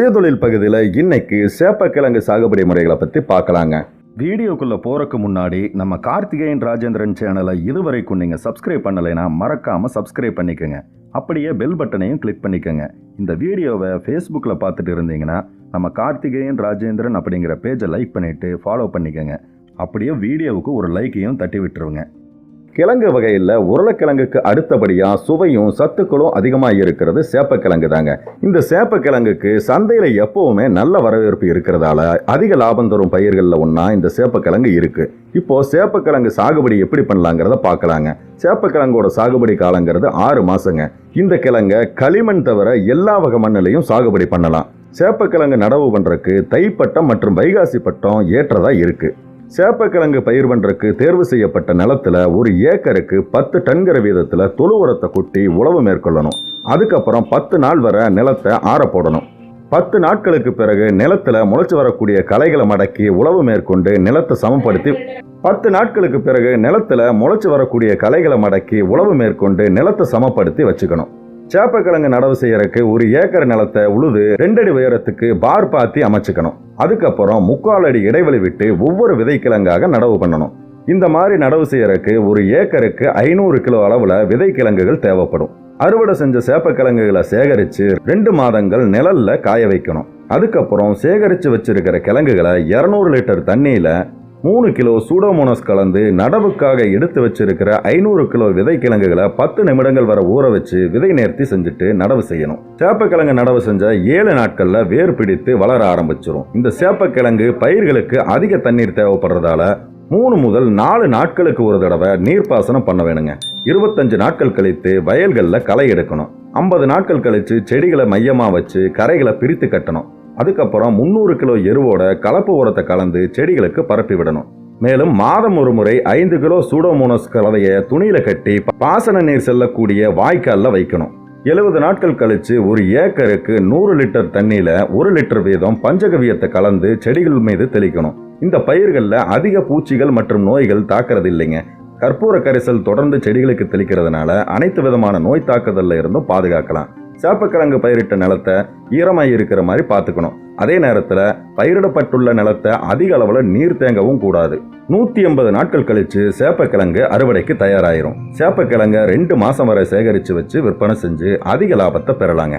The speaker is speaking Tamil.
சுயதொழில் பகுதியில் இன்னைக்கு சேப்பக்கிழங்கு சாகுபடி முறைகளை பற்றி பார்க்கலாங்க. வீடியோக்குள்ளே போகிறக்கு முன்னாடி நம்ம கார்த்திகேயன் ராஜேந்திரன் சேனலை இதுவரைக்கும் நீங்கள் சப்ஸ்கிரைப் பண்ணலைன்னா மறக்காமல் சப்ஸ்கிரைப் பண்ணிக்கோங்க. அப்படியே பெல் பட்டனையும் கிளிக் பண்ணிக்கோங்க. இந்த வீடியோவை ஃபேஸ்புக்கில் பார்த்துட்டு இருந்தீங்கன்னா நம்ம கார்த்திகேயன் ராஜேந்திரன் அப்படிங்கிற பேஜை லைக் பண்ணிவிட்டு ஃபாலோ பண்ணிக்கோங்க. அப்படியே வீடியோவுக்கு ஒரு லைக்கையும் தட்டி விட்டுருங்க. கிழங்கு வகையில் உருளைக்கிழங்குக்கு அடுத்தபடியாக சுவையும் சத்துக்களும் அதிகமாக இருக்கிறது சேப்பக்கிழங்கு தாங்க. இந்த சேப்பக்கிழங்குக்கு சந்தையில் எப்போவுமே நல்ல வரவேற்பு இருக்கிறதால அதிக லாபம் தரும் பயிர்களில் ஒன்றா இந்த சேப்பக்கிழங்கு இருக்குது இப்போ சேப்பக்கிழங்கு சாகுபடி எப்படி பண்ணலாங்கிறத பார்க்கலாங்க சேப்பக்கிழங்கோட சாகுபடி காலங்கிறது ஆறு மாதங்க இந்த கிழங்க களிமண் தவிர எல்லா வகை மண்ணிலையும் சாகுபடி பண்ணலாம். சேப்பக்கிழங்கு நடவு பண்ணுறக்கு தைப்பட்டம் மற்றும் வைகாசி பட்டம் ஏற்றதாக இருக்குது சேப்பக்கிழங்கு பயிர் பண்ணுறக்கு தேர்வு செய்யப்பட்ட நிலத்தில் ஒரு ஏக்கருக்கு பத்து டன்கிற வீதத்தில் தொழு உரத்தை கொட்டி உழவு மேற்கொள்ளணும். அதுக்கப்புறம் பத்து நாள் வரை நிலத்தை ஆற போடணும். பத்து நாட்களுக்கு பிறகு நிலத்துல முளைச்சி வரக்கூடிய களைகளை மடக்கி உழவு மேற்கொண்டு நிலத்தை சமப்படுத்தி பத்து நாட்களுக்கு பிறகு நிலத்துல முளைச்சி வரக்கூடிய களைகளை மடக்கி உழவு மேற்கொண்டு நிலத்தை சமப்படுத்தி வச்சுக்கணும். சேப்பக்கிழங்கு நடவு செய்யறதுக்கு ஒரு ஏக்கர் நிலத்தை உழுது ரெண்டடி உயரத்துக்கு பார் பாத்தி அமைச்சுக்கணும். அதுக்கப்புறம் முக்கால் அடி இடைவெளி விட்டு ஒவ்வொரு விதைக்கிழங்காக நடவு பண்ணணும். இந்த மாதிரி நடவு செய்யறதுக்கு ஒரு ஏக்கருக்கு ஐநூறு கிலோ அளவில் விதைக்கிழங்குகள் தேவைப்படும். அறுவடை செஞ்ச சேப்பக்கிழங்குகளை சேகரித்து ரெண்டு மாதங்கள் நிழலில் காய வைக்கணும். அதுக்கப்புறம் சேகரித்து வச்சிருக்கிற கிழங்குகளை இரநூறு லிட்டர் தண்ணியில் மூணு கிலோ சூடோமோனஸ் கலந்து நடவுக்காக எடுத்து வச்சிருக்கிற ஐநூறு கிலோ விதை கிழங்குகளை பத்து நிமிடங்கள் வரை ஊற வச்சு விதை நேர்த்தி செஞ்சுட்டு நடவு செய்யணும். சேப்பக்கிழங்கு நடவு செஞ்ச ஏழு நாட்கள்ல வேர் பிடித்து வளர ஆரம்பிச்சிடும் இந்த சேப்பக்கிழங்கு பயிர்களுக்கு அதிக தண்ணீர் தேவைப்படுறதால மூணு முதல் நாலு நாட்களுக்கு ஒரு தடவை நீர்ப்பாசனம் பண்ண வேணுங்க. இருபத்தஞ்சு நாட்கள் கழித்து வயல்களில் களை எடுக்கணும். ஐம்பது நாட்கள் கழிச்சு செடிகளை மையமாக வச்சு கரைகளை பிரித்து கட்டணும். அதுக்கப்புறம் முந்நூறு கிலோ எருவோட கலப்பு உரத்தை கலந்து செடிகளுக்கு பரப்பி விடணும். மேலும் மாதம் ஒரு முறை ஐந்து கிலோ சூடோமோனஸ் கலவையை துணியில கட்டி பாசன நீர் செல்லக்கூடிய வாய்க்காலில் வைக்கணும். எழுபது நாட்கள் கழித்து ஒரு ஏக்கருக்கு நூறு லிட்டர் தண்ணியில் ஒரு லிட்டர் வீதம் பஞ்சகவியத்தை கலந்து செடிகள் மீது தெளிக்கணும். இந்த பயிர்களில் அதிக பூச்சிகள் மற்றும் நோய்கள் தாக்கிறது இல்லைங்க. கற்பூர கரிசல் தொடர்ந்து செடிகளுக்கு தெளிக்கிறதுனால அனைத்து விதமான நோய் தாக்குதலில் இருந்தும் பாதுகாக்கலாம். சேப்பக்கிழங்கு பயிரிட்ட நிலத்தை ஈரமாக இருக்கிற மாதிரி பார்த்துக்கணும். அதே நேரத்தில் பயிரிடப்பட்டுள்ள நிலத்தை அதிக அளவில் நீர் தேங்கவும் கூடாது. நூற்றி எண்பது நாட்கள் கழித்து சேப்பக்கிழங்கு அறுவடைக்கு தயாராயிரும். சேப்பக்கிழங்க ரெண்டு மாதம் வரை சேகரித்து வச்சு விற்பனை செஞ்சு அதிக லாபத்தை பெறலாங்க.